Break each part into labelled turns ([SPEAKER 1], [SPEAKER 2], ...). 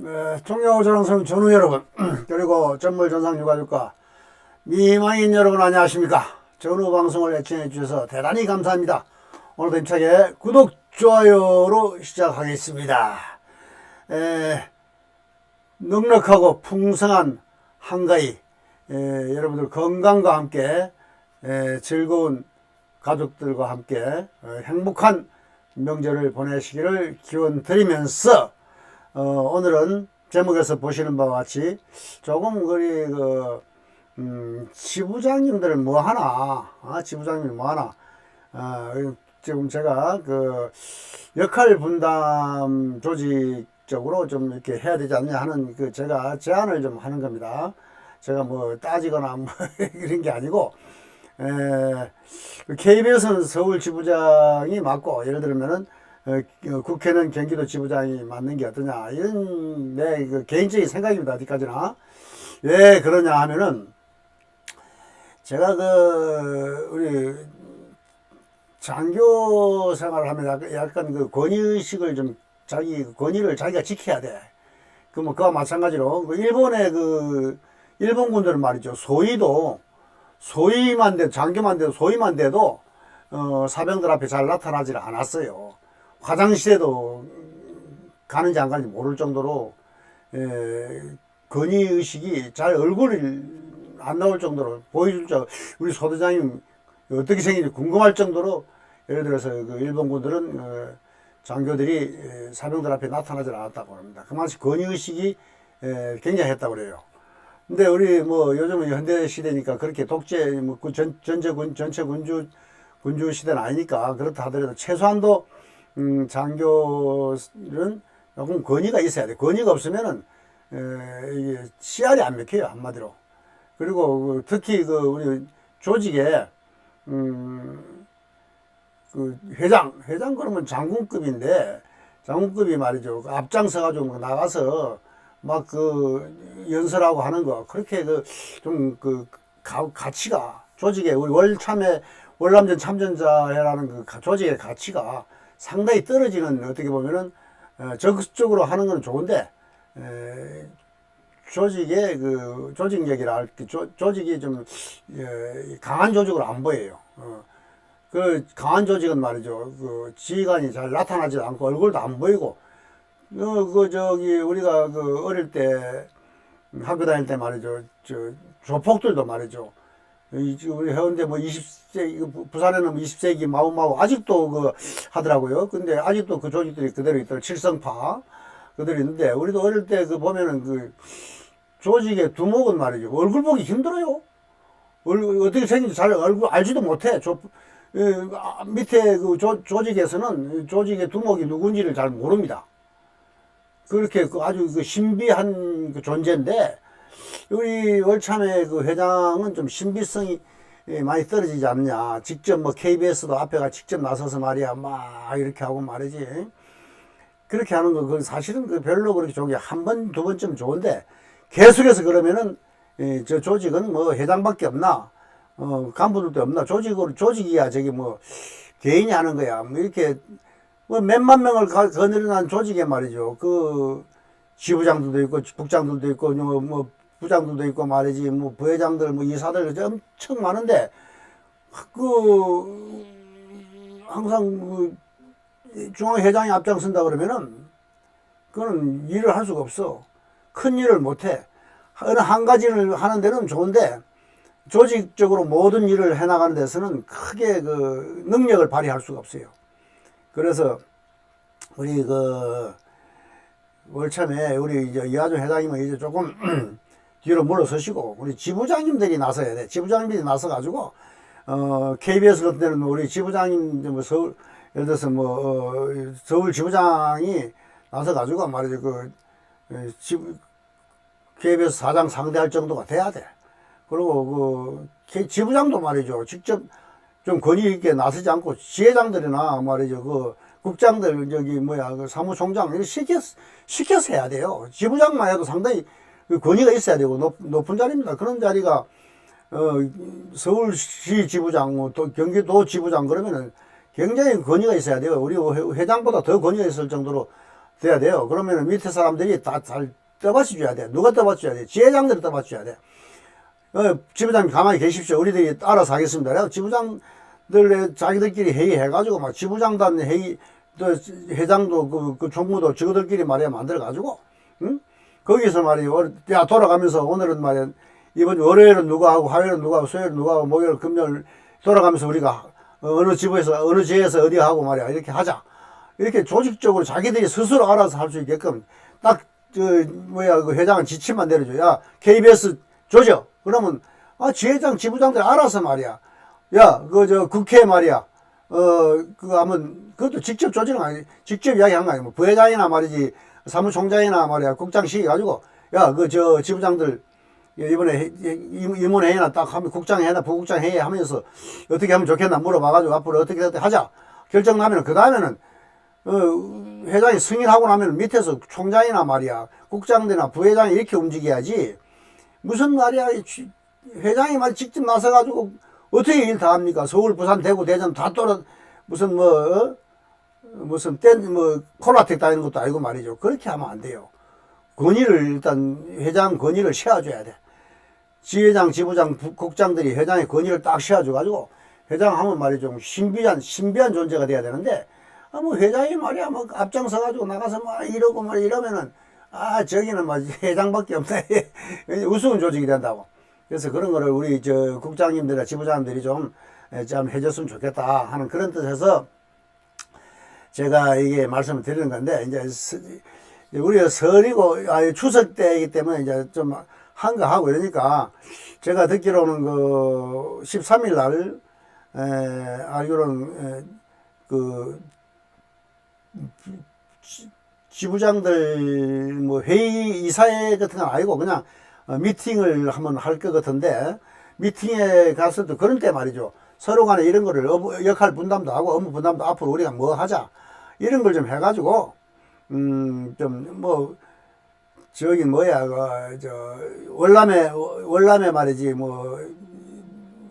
[SPEAKER 1] 네, 종료조랑성 전우 여러분 그리고 전물 전상 유가족과 미망인 여러분 안녕하십니까? 전우 방송을 애청해 주셔서 대단히 감사합니다. 오늘도 힘차게 구독 좋아요로 시작하겠습니다. 에, 넉넉하고 풍성한 한가위 에, 여러분들 건강과 함께 에, 즐거운 가족들과 함께 어, 행복한 명절을 보내시기를 기원 드리면서 어, 오늘은 제목에서 보시는 바와 같이 조금 우리 그 음, 지부장님들 뭐 하나, 아, 지부장님 뭐 하나, 아, 지금 제가 그 역할 분담 조직적으로 좀 이렇게 해야 되지 않냐 하는 그 제가 제안을 좀 하는 겁니다. 제가 뭐 따지거나 뭐 이런 게 아니고, 에, KBS는 서울 지부장이 맞고, 예를 들면은 국회는 경기도 지부장이 맞는 게 어떠냐 이런 내 그 개인적인 생각입니다 어디까지나 왜 그러냐 하면은 제가 그 우리 장교 생활을 하면 약간- 그 권위의식을 좀 자기 그 권위를 자기가 지켜야 돼. 그뭐 그와 마찬가지로 그 일본의 그 일본군들은 말이죠 소위도 소위만 돼 장교만 돼도 소위만 돼도 어 사병들 앞에 잘 나타나질 않았어요. 화장실에도 가는지 안 가는지 모를 정도로 에, 건의 의식이 잘 얼굴이 안 나올 정도로 보여줄 줄 우리 소대장님 어떻게 생긴지 궁금할 정도로 예를 들어서 그 일본군들은 어, 장교들이 에, 사병들 앞에 나타나질 않았다고 합니다. 그만큼 건의 의식이 에, 굉장했다고 그래요. 근데 우리 뭐 요즘은 현대 시대니까 그렇게 독재 뭐그 전, 전체 군 전체 군주 군주 시대는 아니니까 그렇다 하더라도 최소한도 음, 장교는 조금 권위가 있어야 돼. 권위가 없으면은 에, 이게 씨알이 안 먹혀요 한마디로. 그리고 그 특히 그 우리 조직에 음, 그 회장 회장 그러면 장군급인데 장군급이 말이죠 그 앞장서 가지고 막 나가서 막 그 연설하고 하는 거 그렇게 그좀그 가치가 조직에 우리 월참회 월남전 참전자회라는 그 가- 조직의 가치가 상당히 떨어지는 어떻게 보면은 어, 적극적으로 하는 건 좋은데 에, 조직의 그 조직력이라 할그 조, 조직이 좀 에, 강한 조직으로 안 보여요. 어. 그 강한 조직은 말이죠. 그 지휘관이 잘 나타나지 않고 얼굴도 안 보이고 어, 그 저기 우리가 그 어릴 때 학교 다닐 때 말이죠. 저 조폭들도 말이죠. 우리 해운대 뭐 20세 부산에는 뭐 20세기 마우마우 아직도 그 하더라고요. 근데 아직도 그 조직들이 그대로 있더라고요. 칠성파 그대로 있는데 우리도 어릴 때 그 보면은 그 조직의 두목은 말이죠. 얼굴 보기 힘들어요. 얼굴 어떻게 생긴지 잘 얼굴 알지도 못해. 조, 어, 아, 밑에 그 조, 조직에서는 조직의 두목이 누군지를 잘 모릅니다. 그렇게 그 아주 그 신비한 그 존재인데 우리 월참회 그 회장은 좀 신비성이 예, 많이 떨어지지 않냐. 직접 뭐 KBS도 앞에가 직접 나서서 말이야 막 이렇게 하고 말이지. 그렇게 하는 거, 그 사실은 그 별로 그렇게 좋은 게 한 번, 두 번쯤 좋은데 계속해서 그러면은 예, 저 조직은 뭐 회장밖에 없나, 어, 간부들도 없나, 조직으로, 조직이야 저기 뭐 개인이 하는 거야. 뭐 이렇게 뭐 몇만 명을 가- 거느리는 조직에 말이죠. 그 지부장들도 있고 국장들도 있고 뭐, 뭐 부장들도 있고 말이지 뭐 부회장들 뭐 이사들 엄청 많은데 그 항상 그 중앙회장이 앞장선다 그러면은 그거는 일을 할 수가 없어. 큰 일을 못 해. 어느 한 가지를 하는 데는 좋은데 조직적으로 모든 일을 해나가는 데서는 크게 그 능력을 발휘할 수가 없어요. 그래서 우리 그 월참에 우리 이제 이하준 회장님은 이제 조금 뒤로 물러서시고 우리 지부장님들이 나서야 돼. 지부장님들이 나서 가지고 어 KBS 같은 데는 우리 지부장님 뭐 서울 예를 들어서 뭐 어, 서울 지부장이 나서 가지고 말이죠 그 에, 지부 KBS 사장 상대할 정도가 돼야 돼. 그리고 그 지부장도 말이죠 직접 좀 권위 있게 나서지 않고 지회장들이나 말이죠 그 국장들 저기 뭐야 그 사무총장 이렇게 시켜 시켜서 해야 돼요. 지부장만 해도 상당히 그 권위가 있어야 되고 높, 높은 자리입니다. 그런 자리가 어 서울시 지부장 뭐또 경기도 지부장 그러면은 굉장히 권위가 있어야 돼요. 우리 회- 회장보다 더 권위가 있을 정도로 돼야 돼요. 그러면 밑에 사람들이 다 잘 떠받쳐줘야 돼. 누가 떠받쳐줘야 돼? 지회장들이 떠받쳐줘야 돼. 어, 지부장님 가만히 계십시오. 우리들이 알아서 하겠습니다. 그래서 지부장들 자기들끼리 회의해가지고 막 지부장단 회의 또 회장도 그, 그 총무도 저들끼리 말이야 만들어가지고 응? 거기서 말이야 월- 야 돌아가면서 오늘은 말이야. 이번 월요일은 누가 하고 화요일은 누가 하고 수요일은 누가 하고 목요일 금요일 돌아가면서 우리가 어느 지부에서 어느 지에서 어디 하고 말이야. 이렇게 하자. 이렇게 조직적으로 자기들이 스스로 알아서 할 수 있게끔 딱 저 뭐야 그 회장은 지침만 내려줘. 야 KBS 조져. 그러면 아 지회장 지부장들 알아서 말이야. 야 그 저 국회 말이야. 어 그거 하면 그것도 직접 조지는 거 아니 직접 이야기한 거 아니야. 뭐 부회장이나 말이지 사무총장이나 말이야 국장 시켜 가지고 야 그 저 지부장들 이번에 임원회의나 딱 하면 국장회의나 부국장 회의 하면서 어떻게 하면 좋겠나 물어봐가지고 앞으로 어떻게 어떻게 하자. 결정 나면 그 다음에는 어, 회장이 승인하고 나면 밑에서 총장이나 말이야 국장들이나 부회장이 이렇게 움직여야지. 무슨 말이야 회장이 말 직접 나서가지고 어떻게 일 다 합니까? 서울 부산 대구 대전 다 떨어 무슨 뭐 어? 무슨 땐 뭐 콜라텍 다니는 것도 아니고 말이죠. 그렇게 하면 안 돼요. 권위를 일단 회장 권위를 세워줘야 돼. 지회장 지부장 부- 국장들이 회장의 권위를 딱 세워줘가지고 회장 하면 말이죠. 신비한 신비한 존재가 돼야 되는데 아, 뭐 회장이 말이야. 뭐 앞장서 가지고 나가서 막 이러고 말 이러면은 아 저기는 뭐 회장밖에 없네. 우스운 조직이 된다고. 그래서 그런 거를 우리 저 국장님들이나 지부장님들이 좀 에, 좀 해줬으면 좋겠다 하는 그런 뜻에서 제가 이게 말씀을 드리는 건데 이제 우리가 설이고 아, 추석 때이기 때문에 이제 좀 한가하고 이러니까 제가 듣기로는 그 13일 날 에, 알기로는 에, 그 지- 지부장들 뭐 회의 이사회 같은 건 아니고 그냥 어, 미팅을 한번 할 것 같은데 미팅에 가서도 그런 때 말이죠. 서로 간에 이런 거를 역할 분담도 하고 업무 분담도 앞으로 우리가 뭐 하자 이런 걸 좀 해가지고 음 좀 뭐 저기 뭐야 그저 월남에 월남에 말이지 뭐한뭐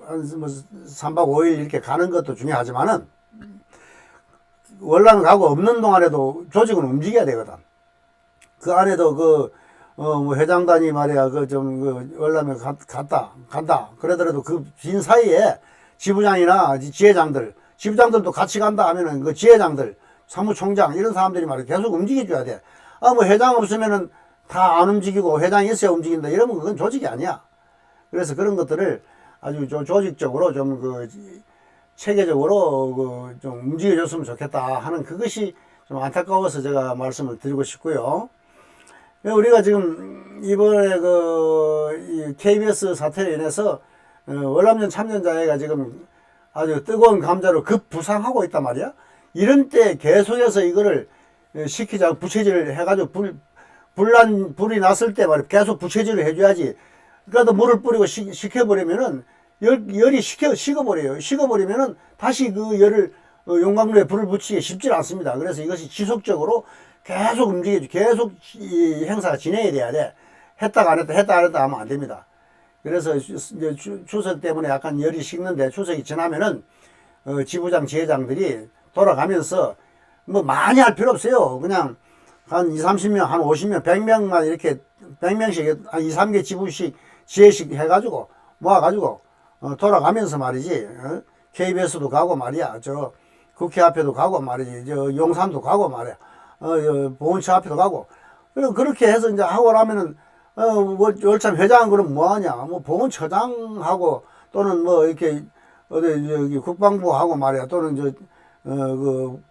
[SPEAKER 1] 3박 5일 이렇게 가는 것도 중요하지만은 월남 가고 없는 동안에도 조직은 움직여야 되거든. 그 안에도 그, 어, 뭐 회장단이 말이야, 그 좀, 그, 월남에 가- 갔다, 간다. 그러더라도 그 빈 사이에 지부장이나 지- 지회장들, 지부장들도 같이 간다 하면은 그 지회장들, 사무총장, 이런 사람들이 말이야, 계속 움직여줘야 돼. 아, 뭐 회장 없으면은 다 안 움직이고 회장이 있어야 움직인다. 이러면 그건 조직이 아니야. 그래서 그런 것들을 아주 조- 조직적으로 좀 그, 체계적으로 그 좀 움직여줬으면 좋겠다 하는 그것이 좀 안타까워서 제가 말씀을 드리고 싶고요. 우리가 지금 이번에 그이 KBS 사태로 인해서 어, 월남전 참전자회가 지금 아주 뜨거운 감자로 급 부상하고 있단 말이야. 이런 때 계속해서 이거를 어, 시키자 부채질을 해가지고 불 불난 불이 났을 때 말이야 계속 부채질을 해줘야지. 그래도 물을 뿌리고 시, 식혀버리면은 열, 열이 식혀, 식어버려요. 식어버리면은 다시 그 열을 어, 용광로에 불을 붙이기 쉽지 않습니다. 그래서 이것이 지속적으로 계속 움직여주, 계속 이 행사가 진행이 돼야 돼. 했다가 안 했다, 했다 안 했다 하면 안 됩니다. 그래서 주- 이제 추- 추석 때문에 약간 열이 식는데 추석이 지나면은 어, 지부장, 지회장들이 돌아가면서 뭐 많이 할 필요 없어요. 그냥 한 2, 30명, 한 50명, 100명만 이렇게 100명씩 한 2, 3개 지부씩 지회식 해가지고 모아가지고 어, 돌아가면서 말이지 어? KBS도 가고 말이야. 저 국회 앞에도 가고 말이지. 저 용산도 가고 말이야. 어, 저 보훈처 앞에도 가고. 그럼 그렇게 해서 이제 하고 나면은 어, 뭐, 월참 회장은 그럼 뭐하냐. 뭐 보훈처장하고 또는 뭐 이렇게 어디 저기 국방부하고 말이야. 또는 저 어, 그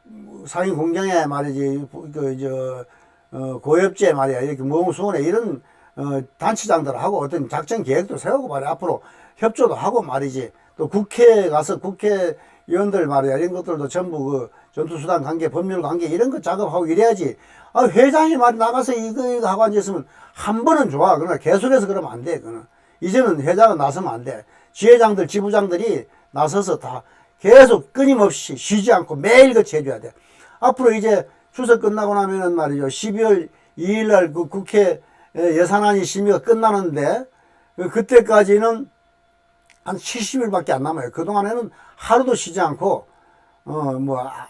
[SPEAKER 1] 상임 공장에 말이지 그저 어, 고엽제 말이야. 이렇게 모범수원에 이런 어, 단체장들하고 어떤 작전 계획도 세우고 말이야. 앞으로 협조도 하고 말이지. 또 국회에 가서 국회의원들 말이야. 이런 것들도 전부 그 전투수단 관계 법률 관계 이런 거 작업하고 이래야지. 아 회장이 말 나가서 이거 이거 하고 앉았으면 한 번은 좋아. 그러나 계속해서 그러면 안돼 그는. 이제는 회장은 나서면 안돼. 지회장들 지부장들이 나서서 다 계속 끊임없이 쉬지 않고 매일같이 해줘야 돼 앞으로 이제 추석 끝나고 나면은 말이죠 12월 2일 날 그 국회 예산안이 심의가 끝나는데 그 그때까지는 한 70일밖에 안 남아요. 그동안에는 하루도 쉬지 않고, 어, 뭐, 아,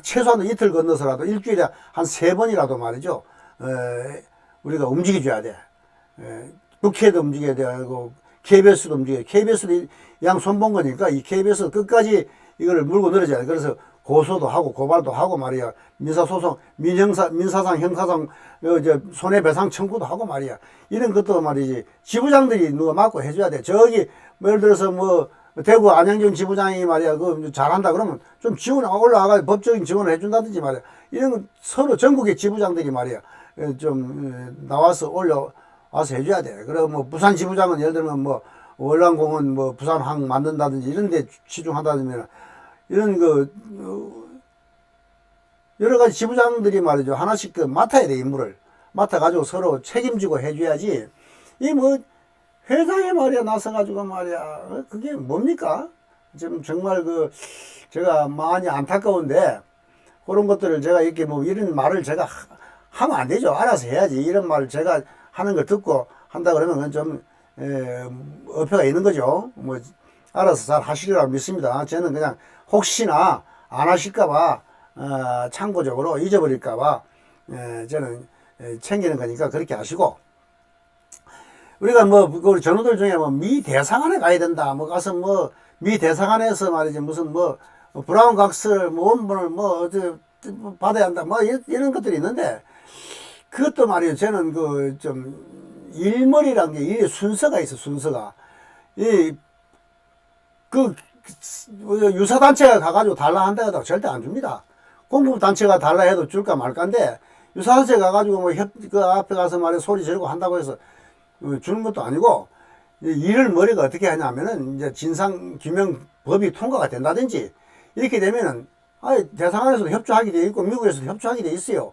[SPEAKER 1] 최소한 이틀 건너서라도 일주일에 한 세 번이라도 말이죠. 에, 우리가 움직여줘야 돼. 에, 국회도 움직여야 되고 KBS도 움직여야 돼. KBS도 양 손 본 거니까 이 KBS 끝까지 이거를 물고 늘어져야 돼. 그래서 고소도 하고 고발도 하고 말이야. 민사소송, 민형사, 민사상, 형사상, 어, 저 손해배상 청구도 하고 말이야. 이런 것도 말이지. 지부장들이 누가 맡고 해줘야 돼. 저기, 뭐 예를 들어서 뭐, 대구 안양정 지부장이 말이야. 그 잘한다 그러면 좀 지원, 올라와가 법적인 지원을 해준다든지 말이야. 이런 건 서로 전국의 지부장들이 말이야. 어, 좀, 어, 나와서 올려와서 해줘야 돼. 그리고 뭐, 부산 지부장은 예를 들면 뭐, 월남공원 뭐, 부산항 만든다든지 이런 데 치중한다면 이런 그, 어, 여러 가지 지부장들이 말이죠. 하나씩 그 맡아야 돼, 임무를. 맡아가지고 서로 책임지고 해줘야지. 이 뭐, 회장에 말이야, 나서가지고 말이야. 어, 그게 뭡니까? 지금 정말 그, 제가 많이 안타까운데, 그런 것들을 제가 이렇게 뭐 이런 말을 제가 하- 하면 안 되죠. 알아서 해야지. 이런 말을 제가 하는 걸 듣고 한다 그러면 좀, 에, 어폐가 있는 거죠. 뭐, 알아서 잘 하시리라고 믿습니다. 저는 그냥 혹시나 안 하실까봐, 어, 참고적으로 잊어버릴까봐, 에, 저는 에, 챙기는 거니까 그렇게 하시고, 우리가 뭐, 그 전우들 중에 뭐, 미 대사관에 가야 된다. 뭐, 가서 뭐, 미 대사관에서 말이지, 무슨 뭐, 브라운 각설, 뭐, 원본을 뭐, 받아야 한다. 뭐, 이- 이런 것들이 있는데, 그것도 말이에요. 저는 그, 좀, 일머리란 게, 이 순서가 있어, 순서가. 이, 그, 유사단체가 가가지고 달라 한다 해도 절대 안 줍니다. 공부단체가 달라 해도 줄까 말까인데, 유사단체 가가지고 뭐, 협, 그 앞에 가서 말이야, 소리 지르고 한다고 해서, 어, 주는 것도 아니고 이 일을 머리가 어떻게 하냐면은 이제 진상 규명 법이 통과가 된다든지 이렇게 되면은 아 대상안에서도 협조하게 돼 있고 미국에서도 협조하게 돼 있어요.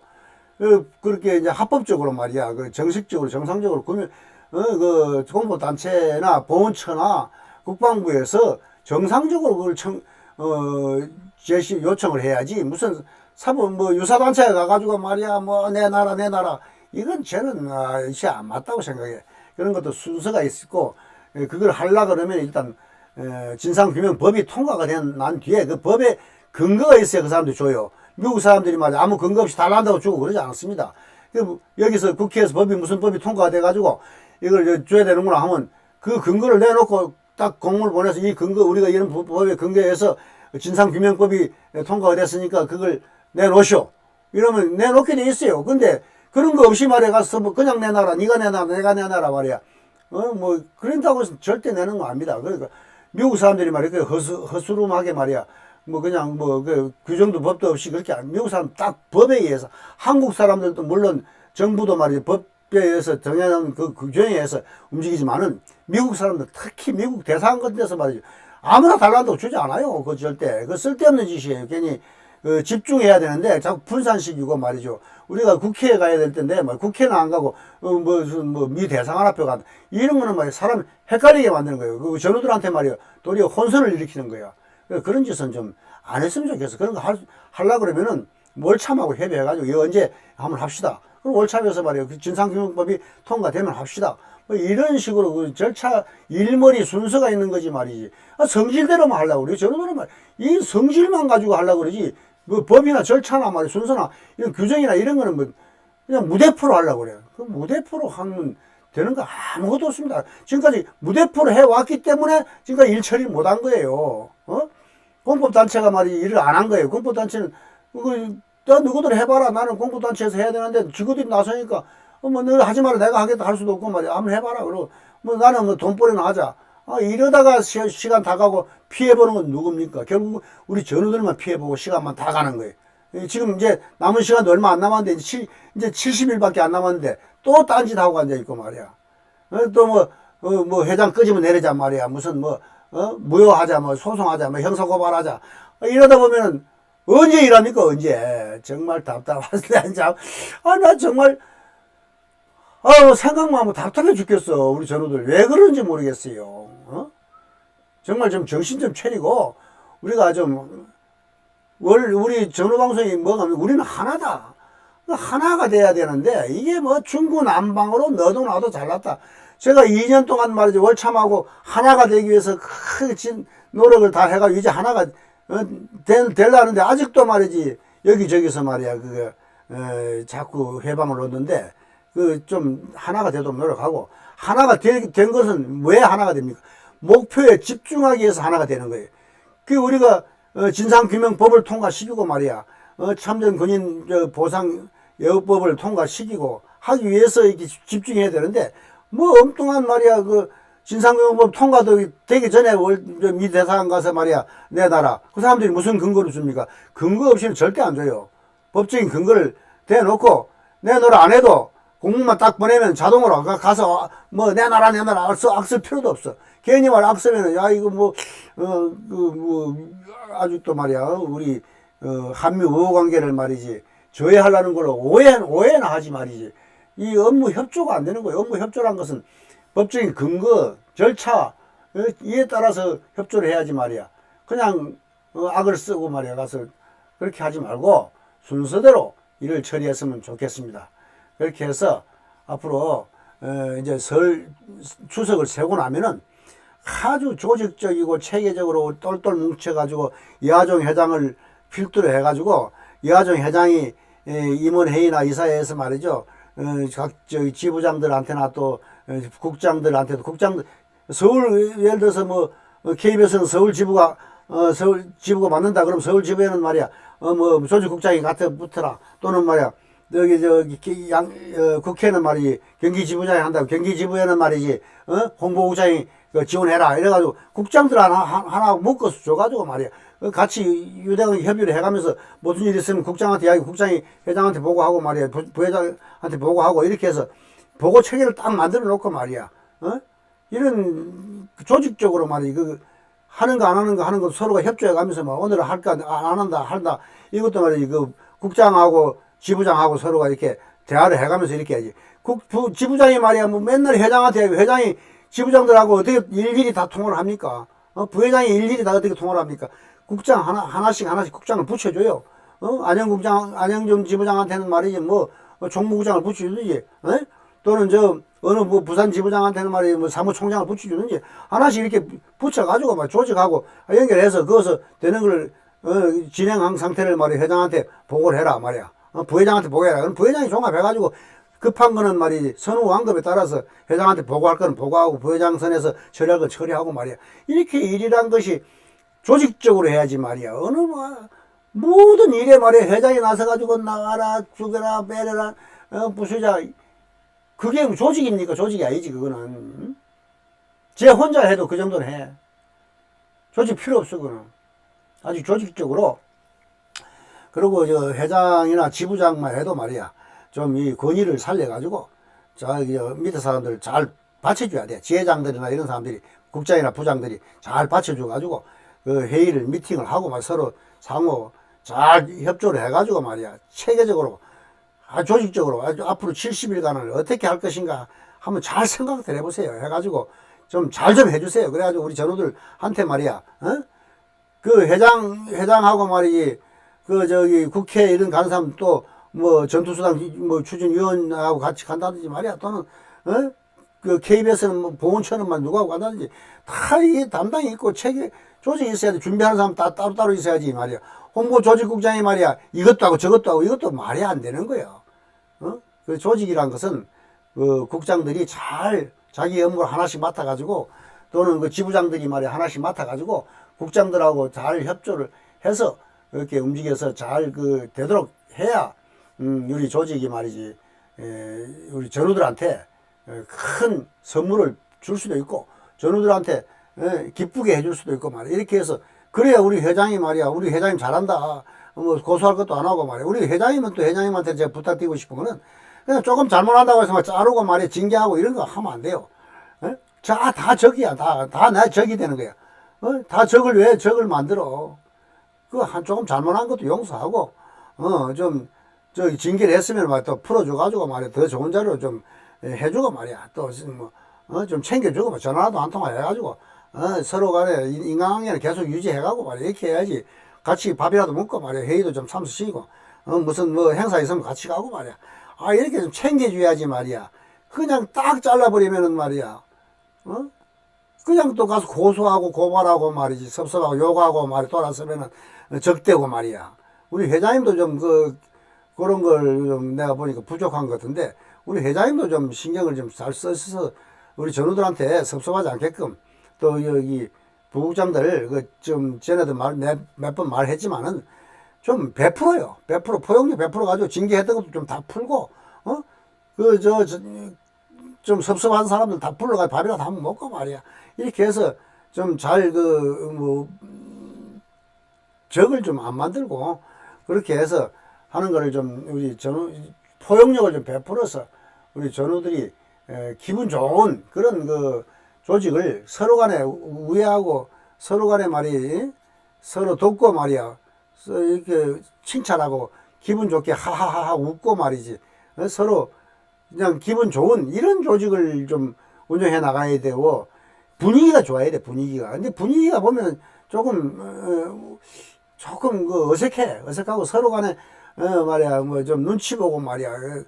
[SPEAKER 1] 그 그렇게 이제 합법적으로 말이야 그 정식적으로 정상적으로 구면 어그 공보 단체나 보훈처나 국방부에서 정상적으로 그걸 청, 어 제시 요청을 해야지 무슨 사법 뭐 유사 단체가 가가지고 말이야 뭐 내 나라 내 나라 이건 저는 아, 이게 안 맞다고 생각해. 그런 것도 순서가 있고 에, 그걸 하려 그러면 일단 에, 진상규명법이 통과가 된 난 뒤에 그 법에 근거가 있어야 그 사람들이 줘요. 미국 사람들이 말이야 아무 근거 없이 달란다고 주고 그러지 않았습니다. 그 여기서 국회에서 법이 무슨 법이 통과가 돼가지고 이걸 줘야 되는구나 하면 그 근거를 내놓고 딱 공문을 보내서 이 근거 우리가 이런 법- 법에 근거해서 진상규명법이 통과가 됐으니까 그걸 내놓으시오. 이러면 내놓게 돼 있어요. 근데 그런 거 없이 말해 가서 뭐 그냥 내놔라, 네가 내놔라, 내가 내놔라 말이야. 어, 뭐 그런다고 해서 절대 내는 거 아닙니다. 그러니까 미국 사람들이 말이야, 그 허수, 허수름하게 말이야. 뭐 그냥 뭐 그 규정도 법도 없이 그렇게 안- 미국 사람 딱 법에 의해서 한국 사람들도 물론 정부도 말이야 법에 의해서 정해놓은 그 규정에 의해서 움직이지만은 미국 사람들 특히 미국 대사관 같은 데서 말이죠. 아무나 달란다고 주지 않아요. 그 절대. 그 쓸데없는 짓이에요. 괜히 그 집중해야 되는데 자꾸 분산시키고 말이죠. 우리가 국회에 가야 될 텐데 뭐 국회는 안 가고 어, 무슨 뭐미 대사관 앞에 가다 이런 거는 말이야 사람 헷갈리게 만드는 거예요. 그 전우들한테 말이야 도리어 혼선을 일으키는 그래서 그런 짓은 좀 안 했으면 좋겠어. 그런 거 할, 하려 그러면은 월참하고 협의해가지고 이거 언제 한번 합시다. 그럼 월참에서 말이에요. 그 진상규명법이 통과되면 합시다. 뭐 이런 식으로 그 절차 일머리 순서가 있는 거지 말이지. 아, 성질대로만 하려고 그래. 저놈들은 말, 이 성질만 가지고 하려고 그러지. 뭐 법이나 절차나 말이야. 순서나 이런 규정이나 이런 거는 뭐 그냥 무대표로 하려고 그래요. 그 무대표로 하면 되는 거 아무것도 없습니다. 지금까지 무대표로 해왔기 때문에 지금까지 일 처리를 못한 거예요. 어? 공법단체가 말이지 일을 안 한 거예요. 공법단체는 그, 너 누구들 해봐라. 나는 공법단체에서 해야 되는데 지구들이 나서니까 어, 뭐너 하지 마라. 내가 하겠다 할 수도 없고 말이야. 한번 해봐라. 그러고 뭐 나는 뭐 돈벌이나 하자. 아, 이러다가 시, 시간 다 가고 피해보는 건 누굽니까? 결국 우리 전우들만 피해보고 시간만 다 가는 거예요. 이 지금 이제 남은 시간도 얼마 안 남았는데 이제, 칠- 이제 70일밖에 안 남았는데 또 딴짓 하고 앉아 있고 말이야. 어, 또 뭐, 어, 뭐 회장 끄집어 내리자 말이야. 무슨 뭐, 어, 무효하자, 뭐 소송하자, 뭐 형사고발하자. 어, 이러다 보면은 언제 일합니까, 언제. 정말 답답한데, 참. 아, 나 정말, 아 생각만 하면 답답해 죽겠어. 우리 전우들. 왜 그런지 모르겠어요. 어? 정말 좀 정신 좀 차리고, 우리가 좀, 월, 우리 전후방송이 뭐가, 하면 우리는 하나다. 그 하나가 돼야 되는데, 이게 뭐 중구난방으로 너도 나도 잘났다. 제가 2년 동안 말이죠. 월참하고 하나가 되기 위해서 큰 노력을 다 해가지고 이제 하나가, 어, 될, 될라는데, 아직도 말이지. 여기저기서 말이야 그 에, 자꾸 해방을 얻는데 그 좀 하나가 되도록 노력하고 하나가 되- 된 것은 왜 하나가 됩니까? 목표에 집중하기 위해서 하나가 되는 거예요. 그 우리가 어, 진상규명법을 통과시키고 말이야 어, 참전 군인 저 보상 예우법을 통과시키고 하기 위해서 이렇게 집중해야 되는데 뭐 엉뚱한 말이야. 그 진상규명법 통과도 되기 전에 미 대사관 가서 말이야. 내놔라. 그 사람들이 무슨 근거를 줍니까? 근거 없이는 절대 안 줘요. 법적인 근거를 대놓고 내놓으라 안 해도 공문만 딱 보내면 자동으로 가- 가서 뭐 내놔라 내놔라 악쓸, 악쓸 필요도 없어. 괜히 말 악쓰면은 야 이거 뭐 어 그뭐 아직도 말이야. 우리 어 한미 우호 관계를 말이지. 조회하려는 걸로 오해 오해나 하지 말이지 이 업무 협조가 안 되는 거예요 업무 협조란 것은 법적인 근거 절차 어, 이에 따라서 협조를 해야지 말이야 그냥 어, 악을 쓰고 말이야 가서 그렇게 하지 말고 순서대로 일을 처리했으면 좋겠습니다. 그렇게 해서 앞으로 어, 이제 설 추석을 세고 나면은 아주 조직적이고 체계적으로 똘똘 뭉쳐가지고 이하종 회장을 필두로 해가지고 이하종 회장이 에, 임원회의나 이사회에서 말이죠. 어, 각 저기 지부장들한테나 또 어, 국장들한테도 국장 서울 예를 들어서 뭐 어, KBS는 서울 지부가 어, 서울 지부가 맞는다 그럼 서울 지부에는 말이야. 어 뭐 조직국장이 같아 붙어라 또는 말이야. 여기 저기 기- 양 어, 국회는 말이지 경기 지부장이 한다고 경기 지부에는 말이지 어? 홍보국장이 그 지원해라. 이래가지고 국장들 하나 하- 하나 묶어서 줘가지고 말이야. 어, 같이 유대가 협의를 해가면서 무슨 일 있으면 국장한테 이야기 국장이 회장한테 보고하고 말이야. 부, 부회장한테 보고하고 이렇게 해서 보고 체계를 딱 만들어 놓고 말이야. 어? 이런 조직적으로 말이야. 그 하는 거 안 하는 거 하는 거 서로가 협조해 가면서 막 오늘은 할까 안, 안 한다 한다. 이것도 말이지 그 국장하고 지부장하고 서로가 이렇게 대화를 해가면서 이렇게 해야지. 국 부, 지부장이 말이야. 뭐 맨날 회장한테 회장이 지부장들하고 어떻게 일일이 다 통화를 합니까? 어, 부회장이 일일이 다 어떻게 통화를 합니까? 국장 하나 하나씩 하나씩 국장을 붙여줘요. 어 안영국장 안영정 지부장한테는 말이지 뭐 어, 총무국장을 붙여주든지 어? 또는 저 어느 뭐 부산 지부장한테는 말이지 뭐 사무총장을 붙여주든지 하나씩 이렇게 붙여가지고 막 조직하고 연결해서 그것을 되는 걸 어, 진행한 상태를 말이야. 회장한테 보고를 해라 말이야. 어, 부회장한테 보고해라. 그럼 부회장이 종합해가지고 급한 거는 말이지 선후 완급에 따라서 회장한테 보고할 거는 보고하고 부회장 선에서 건 처리하고 말이야 이렇게 일이란 것이 조직적으로 해야지 말이야 어느 뭐 모든 일에 말이야 회장이 나서 가지고 나가라 죽여라 빼려라 어, 부수자 그게 뭐 조직입니까? 조직이 아니지, 그거는. 제 혼자 해도 그 정도는 해. 조직 필요 없어, 그거는. 아주 조직적으로. 그리고 저 회장이나 지부장만 해도 말이야. 좀 이 권위를 살려가지고, 저기 저 밑에 사람들 잘 받쳐줘야 돼. 지회장들이나 이런 사람들이, 국장이나 부장들이 잘 받쳐줘가지고, 그 회의를, 미팅을 하고 막 서로 상호 잘 협조를 해가지고 말이야. 체계적으로 아, 조직적으로 아주 앞으로 70일간을 어떻게 할 것인가 한번 잘 생각들 해보세요. 해가지고 좀잘좀 해주세요. 그래가지고 우리 전우들한테 말이야, 어? 그 회장, 회장하고 말이지, 그 저기 국회 이런 가는 사람 또 뭐 전투수당 뭐 추진위원하고 같이 간다든지 말이야. 또는, 어? 그 KBS는 뭐 보훈처럼만 누구하고 간다든지 다 이게 담당이 있고 체계, 조직이 있어야 돼. 준비하는 사람 다 따로따로 있어야지 말이야. 홍보 조직국장이 말이야. 이것도 하고 저것도 하고 이것도 말이 안 되는 거예요. 어? 그 조직이란 것은 그 국장들이 잘 자기 업무를 하나씩 맡아가지고 또는 그 지부장들이 말이야 하나씩 맡아가지고 국장들하고 잘 협조를 해서 이렇게 움직여서 잘 그 되도록 해야 음, 우리 조직이 말이지. 에, 우리 전우들한테 에, 큰 선물을 줄 수도 있고 전우들한테 에, 기쁘게 해줄 수도 있고 말이야. 이렇게 해서 그래야 우리 회장이 말이야 우리 회장님 잘한다. 뭐 고소할 것도 안 하고 말이야. 우리 회장님은 또 회장님한테 제가 부탁드리고 싶은 거는 그냥 조금 잘못한다고 해서 막 자르고 말이야. 징계하고 이런 거 하면 안 돼요. 에? 자, 다 적이야. 다다내 적이 되는 거야. 어? 다 적을 왜 적을 만들어? 그 한 조금 잘못한 것도 용서하고 어좀 저기 징계를 했으면 말또 풀어줘가지고 말이야. 더 좋은 자료 좀 예, 해주고 말이야. 또뭐어좀 챙겨주고 뭐 전화도 한 통화 해가지고 어 서로 간에 인- 인간관계를 계속 유지해가고 말이야. 이렇게 해야지 같이 밥이라도 먹고 말이야. 회의도 좀 참석시키고 어 무슨 뭐 행사 있으면 같이 가고 말이야. 아 이렇게 좀 챙겨줘야지 말이야. 그냥 딱 잘라버리면은 말이야. 어? 그냥 또 가서 고소하고 고발하고 말이지. 섭섭하고 욕하고 말이 돌아서면은 적대고 말이야. 우리 회장님도 좀그 그런 걸 좀 내가 보니까 부족한 것 같은데 우리 회장님도 좀 신경을 좀 잘 써서 우리 전우들한테 섭섭하지 않게끔 또 여기 부국장들 그좀 전에도 몇 번 말했지만은 좀 베풀어요. 베풀어 포용력 베풀어 가지고 징계했던 것도 좀 다 풀고 어그 저좀 섭섭한 사람들 다 불러가 밥이라도 한번 먹고 말이야. 이렇게 해서 좀 잘 그 뭐 적을 좀 안 만들고 그렇게 해서 하는 거를 좀 우리 전우 포용력을 좀 베풀어서 우리 전우들이 에, 기분 좋은 그런 그 조직을 서로 간에 우애하고 서로 간에 말이 서로 돕고 말이야. 서- 이렇게 칭찬하고 기분 좋게 하하하하 웃고 말이지. 어, 서로 그냥 기분 좋은 이런 조직을 좀 운영해 나가야 되고 분위기가 좋아야 돼 분위기가. 근데 분위기가 보면 조금 어, 조금 그 어색해. 어색하고 서로 간에 어 말이야 뭐 좀 눈치 보고 말이야. 어,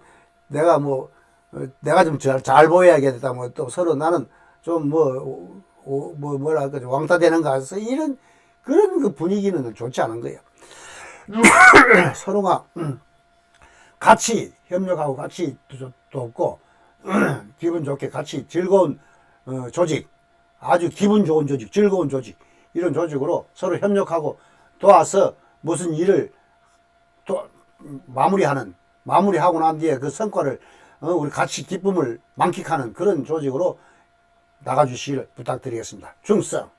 [SPEAKER 1] 내가 뭐 어, 내가 좀잘 보여야겠다. 뭐 또 서로 나는 좀뭐뭐 뭐랄까 좀 왕따 되는 거 같아서 이런 그런 그 분위기는 좋지 않은 거예요. 서로가 음, 같이 협력하고 같이 도- 돕고 기분 좋게 같이 즐거운 어, 조직 아주 기분 좋은 조직 즐거운 조직 이런 조직으로 서로 협력하고 도와서 무슨 일을 또 마무리하는 마무리하고 난 뒤에 그 성과를 어, 우리 같이 기쁨을 만끽하는 그런 조직으로 나가주시길 부탁드리겠습니다. 중성